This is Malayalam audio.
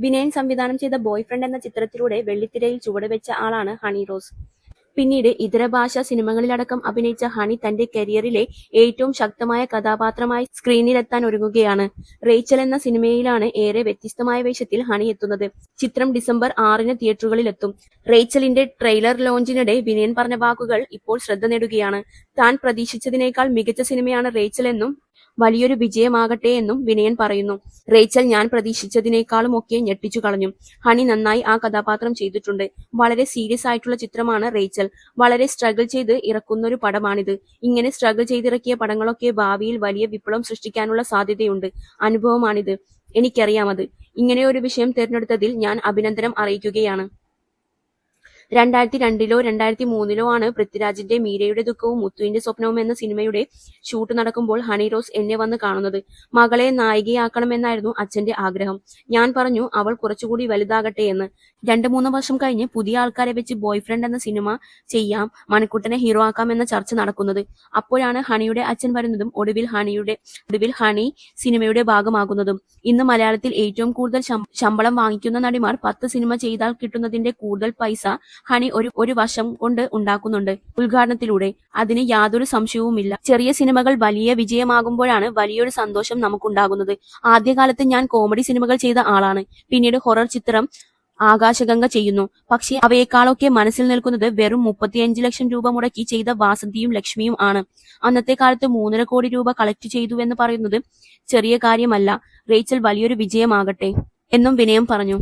വിനയൻ സംവിധാനം ചെയ്ത ബോയ് ഫ്രണ്ട് എന്ന ചിത്രത്തിലൂടെ വെള്ളിത്തിരയിൽ ചുവടുവെച്ച ആളാണ് ഹണി റോസ്. പിന്നീട് ഇതര ഭാഷാ സിനിമകളിലടക്കം അഭിനയിച്ച ഹണി തന്റെ കരിയറിലെ ഏറ്റവും ശക്തമായ കഥാപാത്രമായി സ്ക്രീനിലെത്താൻ ഒരുങ്ങുകയാണ്. റേച്ചൽ എന്ന സിനിമയിലാണ് ഏറെ വ്യത്യസ്തമായ വേഷത്തിൽ ഹണി എത്തുന്നത്. ചിത്രം ഡിസംബർ ആറിന് തിയേറ്ററുകളിലെത്തും. റേച്ചലിന്റെ ട്രെയിലർ ലോഞ്ചിനിടെ വിനയൻ പറഞ്ഞ വാക്കുകൾ ഇപ്പോൾ ശ്രദ്ധ നേടുകയാണ്. താൻ പ്രതീക്ഷിച്ചതിനേക്കാൾ മികച്ച സിനിമയാണ് റേച്ചൽ എന്നും വലിയൊരു വിജയമാകട്ടെ എന്നും വിനയൻ പറയുന്നു. റേച്ചൽ ഞാൻ പ്രതീക്ഷിച്ചതിനേക്കാളും ഒക്കെ ഞെട്ടിച്ചു കളഞ്ഞു. ഹണി നന്നായി ആ കഥാപാത്രം ചെയ്തിട്ടുണ്ട്. വളരെ സീരിയസ് ആയിട്ടുള്ള ചിത്രമാണ് റേച്ചൽ. വളരെ സ്ട്രഗിൾ ചെയ്ത് ഇറക്കുന്ന ഒരു പടമാണിത്. ഇങ്ങനെ സ്ട്രഗിൾ ചെയ്തിറക്കിയ പടങ്ങളൊക്കെ ഭാവിയിൽ വലിയ വിപ്ലവം സൃഷ്ടിക്കാനുള്ള സാധ്യതയുണ്ട്. അനുഭവമാണിത്. എനിക്കറിയാമത് ഇങ്ങനെയൊരു വിഷയം തിരഞ്ഞെടുത്തതിൽ ഞാൻ അഭിനന്ദനം അറിയിക്കുകയാണ്. രണ്ടായിരത്തി രണ്ടിലോ രണ്ടായിരത്തി മൂന്നിലോ ആണ് പൃഥ്വിരാജിന്റെ മീരയുടെ ദുഃഖവും മുത്തുവിന്റെ സ്വപ്നവും എന്ന സിനിമയുടെ ഷൂട്ട് നടക്കുമ്പോൾ ഹണി റോസ് എന്നെ വന്ന് കാണുന്നത്. മകളെ നായികയാക്കണമെന്നായിരുന്നു അച്ഛന്റെ ആഗ്രഹം. ഞാൻ പറഞ്ഞു അവൾ കുറച്ചുകൂടി വലുതാകട്ടെ എന്ന്. രണ്ടു മൂന്ന് വർഷം കഴിഞ്ഞ് പുതിയ ആൾക്കാരെ വെച്ച് ബോയ് ഫ്രണ്ട് എന്ന സിനിമ ചെയ്യാം മണിക്കുട്ടനെ ഹീറോ ആക്കാം എന്ന ചർച്ച നടക്കുന്നത്. അപ്പോഴാണ് ഹണിയുടെ അച്ഛൻ വരുന്നതും ഒടുവിൽ ഹണിയുടെ ഒടുവിൽ ഹണി സിനിമയുടെ ഭാഗമാകുന്നതും. ഇന്ന് മലയാളത്തിൽ ഏറ്റവും കൂടുതൽ ശമ്പളം വാങ്ങിക്കുന്ന നടിമാർ പത്ത് സിനിമ ചെയ്താൽ കിട്ടുന്നതിന്റെ കൂടുതൽ പൈസ ഹണി ഒരു ഒരു വശം കൊണ്ട് ഉണ്ടാക്കുന്നുണ്ട്. ഉദ്ഘാടനത്തിലൂടെ അതിന് യാതൊരു സംശയവുമില്ല. ചെറിയ സിനിമകൾ വലിയ വിജയമാകുമ്പോഴാണ് വലിയൊരു സന്തോഷം നമുക്കുണ്ടാകുന്നത്. ആദ്യകാലത്ത് ഞാൻ കോമഡി സിനിമകൾ ചെയ്ത ആളാണ്. പിന്നീട് ഹൊറർ ചിത്രം ആകാശഗംഗ ചെയ്യുന്നു. പക്ഷേ അവയെക്കാളൊക്കെ മനസ്സിൽ നിൽക്കുന്നത് വെറും മുപ്പത്തിയഞ്ച് ലക്ഷം രൂപ മുടക്കി ചെയ്ത വാസന്തിയും ലക്ഷ്മിയും ആണ്. അന്നത്തെ കാലത്ത് മൂന്നര കോടി രൂപ കളക്ട് ചെയ്തു എന്ന് പറയുന്നത് ചെറിയ കാര്യമല്ല. റേച്ചൽ വലിയൊരു വിജയമാകട്ടെ എന്നും വിനയം പറഞ്ഞു.